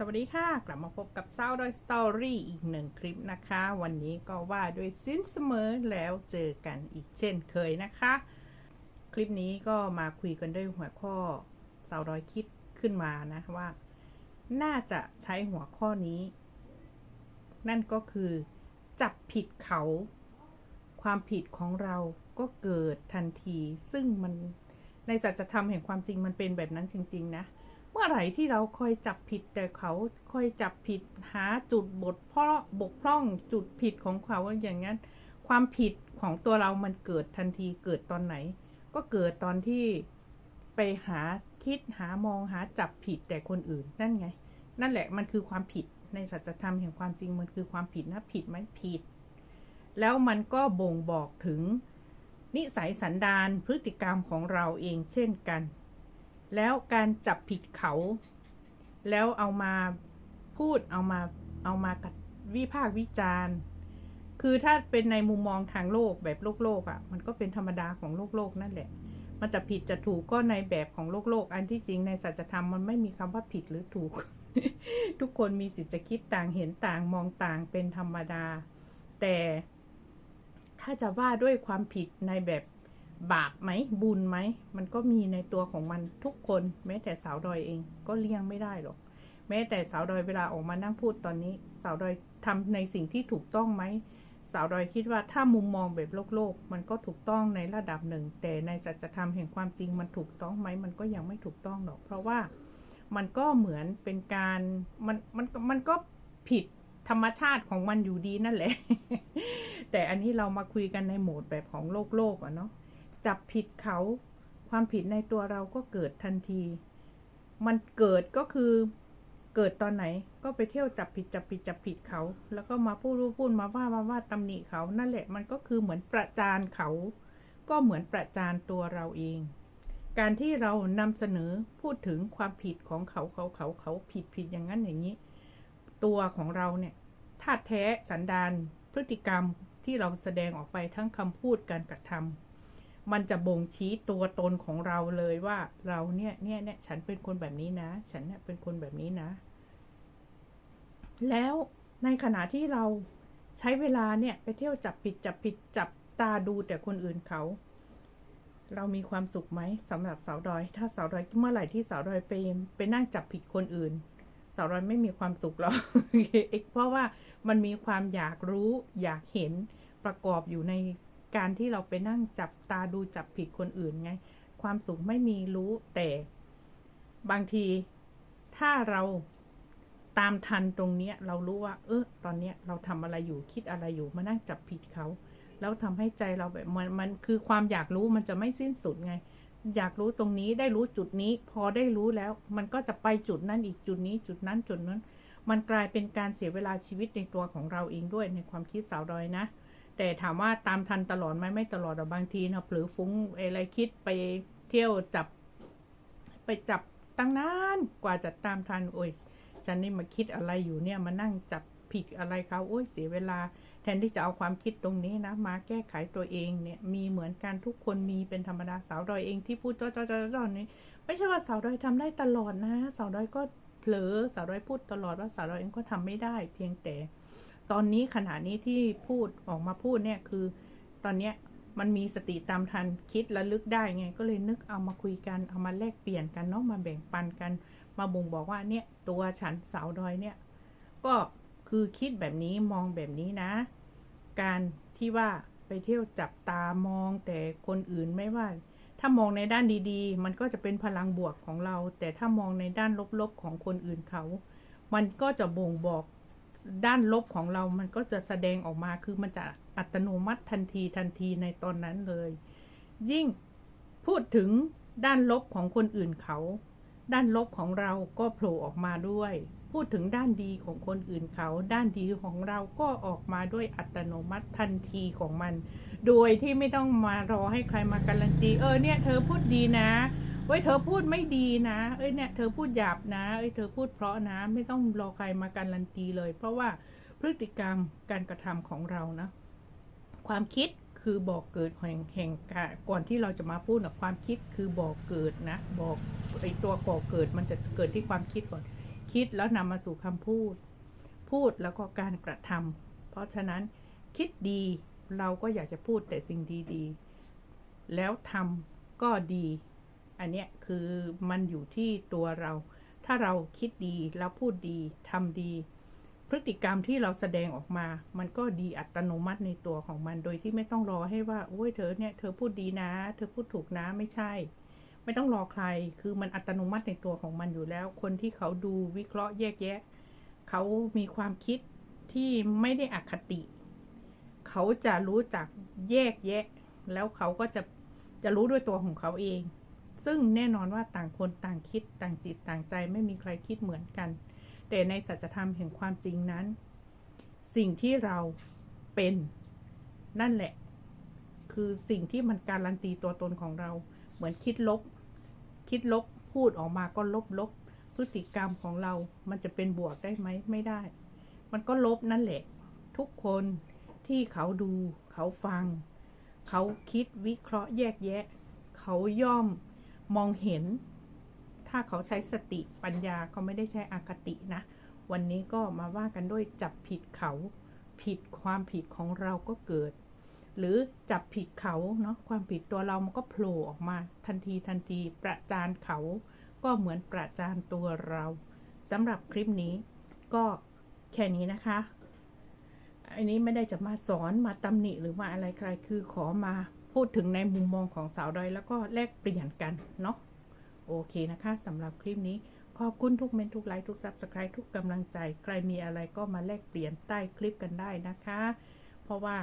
สวัสดีค่ะ กลับมาพบกับเศร้าดอยสตอรี่อีกหนึ่งคลิปนะคะ วันนี้ก็ว่าด้วยสิ้นเสมอแล้วเจอกันอีกเช่นเคยนะคะ คลิปนี้ก็มาคุยกันด้วยหัวข้อสาวดอยคิดขึ้นมานะว่า น่าจะใช้หัวข้อนี้ นั่นก็คือ จับผิดเขา ความผิดของเราก็เกิดทันที ซึ่งมันในสัจธรรมแห่งความจริงมันเป็นแบบนั้นจริง ๆ นะ เมื่อไหร่ที่เราคอยจับผิดแต่เขาคอยจับผิดหาจุดบทเพราะบกพร่องจุดผิดของเขาอย่างนั้น ความผิดของตัวเรามันเกิดทันทีเกิดตอนไหน ก็เกิดตอนที่ไปหาคิดหามองหาจับผิดแต่คนอื่นนั่นไง นั่นแหละมันคือความผิดในสัจธรรมแห่งความจริงมันคือความผิดนะผิดไหมผิด แล้วมันก็บ่งบอกถึงนิสัยสันดานพฤติกรรมของเราเองเช่นกัน แล้วการจับผิดเขา แล้วเอามาพูดเอามาเอามากัดวิพากษ์วิจารณ์ คือถ้าเป็นในมุมมองทางโลกแบบโลกโลกอะ่ะ มันก็เป็นธรรมดาของโลกโลกนั่นแหละ มันจะผิดจะถูกก็ในแบบของโลกโลก อันที่จริงในสัจธรรมมันไม่มีคำว่าผิดหรือถูก ทุกคนมีสิทธิ์จะคิดต่างเห็นต่างมองต่างเป็นธรรมดา แต่ถ้าจะว่าด้วยความผิดในแบบ บาปไหมบุญไหมมันก็มีในตัวของมันทุกคน แม้แต่สาวดอยเองก็เลี่ยงไม่ได้หรอก แม้แต่สาวดอยเวลาออกมานั่งพูดตอนนี้ สาวดอยทำในสิ่งที่ถูกต้องไหมสาวดอยคิดว่าถ้ามุมมองแบบโลกโลก มันก็ถูกต้องในระดับหนึ่ง แต่ในสัจธรรมแห่งความจริงมันถูกต้องไหมมันก็ยังไม่ถูกต้องหรอก เพราะว่ามันก็เหมือนเป็นการมันมันมันก็ผิดธรรมชาติของมันอยู่ดีนั่นแหละ แต่อันนี้เรามาคุยกันในโหมดแบบของโลกโลกอะเนาะ จับผิดเขา ความผิดในตัวเราก็เกิดทันที มันเกิดก็คือเกิดตอนไหนก็ไปเที่ยวจับผิดจับผิดจับผิดเขา แล้วก็มาพูดรูปพูดมาว่ามาว่าตำหนิเขานั่นแหละมันก็คือเหมือนประจานเขา ก็เหมือนประจานตัวเราเอง การที่เรานำเสนอพูดถึงความผิดของเขาเขาเขาเขาผิดผิดอย่างนั้นอย่างนี้ ตัวของเราเนี่ยธาตุแท้สันดานพฤติกรรมที่เราแสดงออกไปทั้งคำพูดการกระทำ มันจะบ่งชี้ตัวตนของเราเลยว่าเราเนี่ยเนี่ยเนี่ยฉันเป็นคนแบบนี้นะ ฉันเนี่ยเป็นคนแบบนี้นะ แล้วในขณะที่เราใช้เวลาเนี่ย ไปเที่ยวจับผิดจับผิดจับตาดูแต่คนอื่นเขา เรามีความสุขไหมสำหรับสาวดอย ถ้าสาวดอยเมื่อไหร่ที่สาวดอยไปไปนั่งจับผิดคนอื่น สาวดอยไม่มีความสุขหรอกเพราะว่ามันมีความอยากรู้อยากเห็นประกอบอยู่ใน การที่เราไปนั่งจับตาดูจับผิดคนอื่นไง ความสุขไม่มีรู้แต่บางทีถ้าเราตามทันตรงเนี้ย เรารู้ว่า เออตอนเนี้ยเราทำอะไรอยู่คิดอะไรอยู่มานั่งจับผิดเขา แล้วทำให้ใจเราแบบมันมันคือความอยากรู้มันจะไม่สิ้นสุดไง อยากรู้ตรงนี้ได้รู้จุดนี้ พอได้รู้แล้ว มันก็จะไปจุดนั้นอีกจุดนี้จุดนั้นจุดนั้น มันกลายเป็นการเสียเวลาชีวิตในตัวของเราเองด้วยในความคิดสาวดอยนะ แต่ถามว่าตามทันตลอดไหมไม่ตลอดหรอกบางทีนะเผลอฟุ้งอะไรคิดไปเที่ยวจับ ไปจับตั้งนานกว่าจะตามทันโอ้ยฉันนี่มาคิดอะไรอยู่เนี่ยมานั่งจับผิดอะไรเขาโอ้ยเสียเวลา แทนที่จะเอาความคิดตรงนี้นะ มาแก้ไขตัวเองเนี่ย มีเหมือนกันทุกคนมีเป็นธรรมดาสาวดอยเองที่พูดจ้อจ้อจ้อจ้อนี้ไม่ใช่ว่าสาวดอยทำได้ตลอดนะ สาวดอยก็เผลอสาวดอยพูดตลอดว่าสาวดอยเองก็ทำไม่ได้ เพียงแต่ ตอนนี้ขณะนี้ที่พูดออกมาพูดเนี่ยคือ ตอนเนี้ยมันมีสติตามทันคิดและลึกได้ไง ก็เลยนึกเอามาคุยกันเอามาแลกเปลี่ยนกันเนาะมาแบ่งปันกัน มาบ่งบอกว่าเนี่ยตัวฉันสาวดอยเนี่ย ก็คือคิดแบบนี้มองแบบนี้นะ การที่ว่าไปเที่ยวจับตามองแต่คนอื่นไม่ว่า ถ้ามองในด้านดีๆ มันก็จะเป็นพลังบวกของเรา แต่ถ้ามองในด้านลบๆของคนอื่นเขา มันก็จะบ่งบอก ด้านลบของเรามันก็จะแสดงออกมาคือมันจะอัตโนมัติทันทีทันทีในตอนนั้นเลย ยิ่งพูดถึงด้านลบของคนอื่นเขา ด้านลบของเราก็โผล่ออกมาด้วย พูดถึงด้านดีของคนอื่นเขา ด้านดีของเราก็ออกมาด้วยอัตโนมัติทันทีของมัน โดยที่ไม่ต้องมารอให้ใครมาการันตี เออเนี่ยเธอพูดดีนะ เว้ยเธอพูดไม่ดีนะ เอ้ยเนี่ยเธอพูดหยาบนะ เอ้ยเธอพูดเพราะนะ ไม่ต้องรอใครมาการันตีเลย เพราะว่าพฤติกรรมการกระทำของเรานะ ความคิดคือบอกเกิดแห่งแห่งการก่อนที่เราจะมาพูดนะความคิดคือบอกเกิดนะบอกไอตัวก่อเกิดมันจะเกิดที่ความคิดก่อน คิดแล้วนำมาสู่คำพูด พูดแล้วก็การกระทำเพราะฉะนั้นคิดดีเราก็อยากจะพูดแต่สิ่งดีๆ แล้วทำก็ดี อันเนี้ยคือมันอยู่ที่ตัวเรา ถ้าเราคิดดีแล้วพูดดีทำดี พฤติกรรมที่เราแสดงออกมา มันก็ดีอัตโนมัติในตัวของมัน โดยที่ไม่ต้องรอให้ว่าโอ้ยเธอเนี่ยเธอพูดดีนะ เธอพูดถูกนะไม่ใช่ ไม่ต้องรอใคร คือมันอัตโนมัติในตัวของมันอยู่แล้ว คนที่เขาดูวิเคราะห์แยกแยะ เขามีความคิดที่ไม่ได้อคติ เขาจะรู้จักแยกแยะ แล้วเขาก็จะจะรู้ด้วยตัวของเขาเอง ซึ่งแน่นอนว่าต่างคนต่างคิดต่างจิตต่างใจไม่มีใครคิดเหมือนกัน แต่ในสัจธรรมแห่งความจริงนั้น สิ่งที่เราเป็นนั่นแหละ คือสิ่งที่มันการันตีตัวตนของเรา เหมือนคิดลบ คิดลบพูดออกมาก็ลบลบพฤติกรรมของเรา มันจะเป็นบวกได้ไหมไม่ได้ มันก็ลบนั่นแหละ ทุกคนที่เขาดู เขาฟัง เขาคิดวิเคราะห์แยกแยะ เขาย่อม มองเห็น ถ้าเขาใช้สติปัญญาเขาไม่ได้ใช้อคตินะ วันนี้ก็มาว่ากันด้วยจับผิดเขา ผิดความผิดของเราก็เกิด หรือจับผิดเขาเนาะความผิดตัวเรามันก็โผล่ออกมา ทันทีทันทีประจานเขา ก็เหมือนประจานตัวเราสำหรับคลิปนี้ก็แค่นี้นะคะอันนี้ไม่ได้จะมาสอนมาตำหนิหรือมาอะไรใครคือขอมา พูดถึงในมุมมองของสาวดอยแล้วก็แลกเปลี่ยนกันเนาะโอเคนะคะสำหรับคลิปนี้ขอบคุณทุกเมนทุกไลค์ทุกซับสไครต์ทุกกำลังใจ ใครมีอะไรก็มาแลกเปลี่ยนใต้คลิปกันได้นะคะ เพราะว่า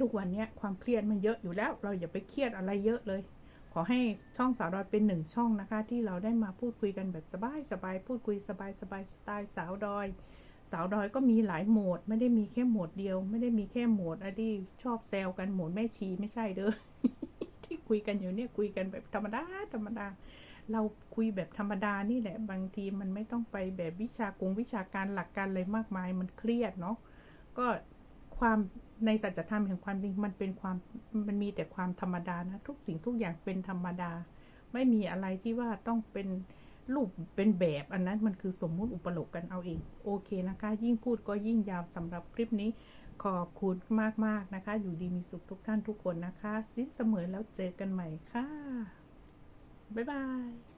ทุกวันนี้ความเครียดมันเยอะอยู่แล้ว เราอย่าไปเครียดอะไรเยอะเลย ขอให้ช่องสาวดอยเป็นหนึ่งช่องนะคะ ที่เราได้มาพูดคุยกันแบบสบายสบายพูดคุยสบายสบายสไตล์สาวดอย สาวดอยก็มีหลายโหมด ไม่ได้มีแค่โหมดเดียว ไม่ได้มีแค่โหมดอะที่ชอบแซวกันโหมดแม่ชีไม่ใช่เด้อที่คุยกันอยู่เนี่ยคุยกันแบบธรรมดาธรรมดา เราคุยแบบธรรมดานี่แหละ บางทีมันไม่ต้องไปแบบวิชากงวิชาการหลักการอะไรมากมายมันเครียดเนาะก็ความในสัจธรรมแห่งความจริงมันเป็นความมันมีแต่ความธรรมดานะ ทุกสิ่งทุกอย่างเป็นธรรมดา ไม่มีอะไรที่ว่าต้องเป็น รูปเป็นแบบอันนั้นมันคือสมมุติอุปโลกกันเอาเอง โอเคนะคะ ยิ่งพูดก็ยิ่งยาวสำหรับคลิปนี้ขอบคุณมาก ๆ นะคะ อยู่ดีมีสุขทุกท่านทุกคนนะคะ สิ้นเสมอแล้วเจอกันใหม่ค่ะ บ๊ายบาย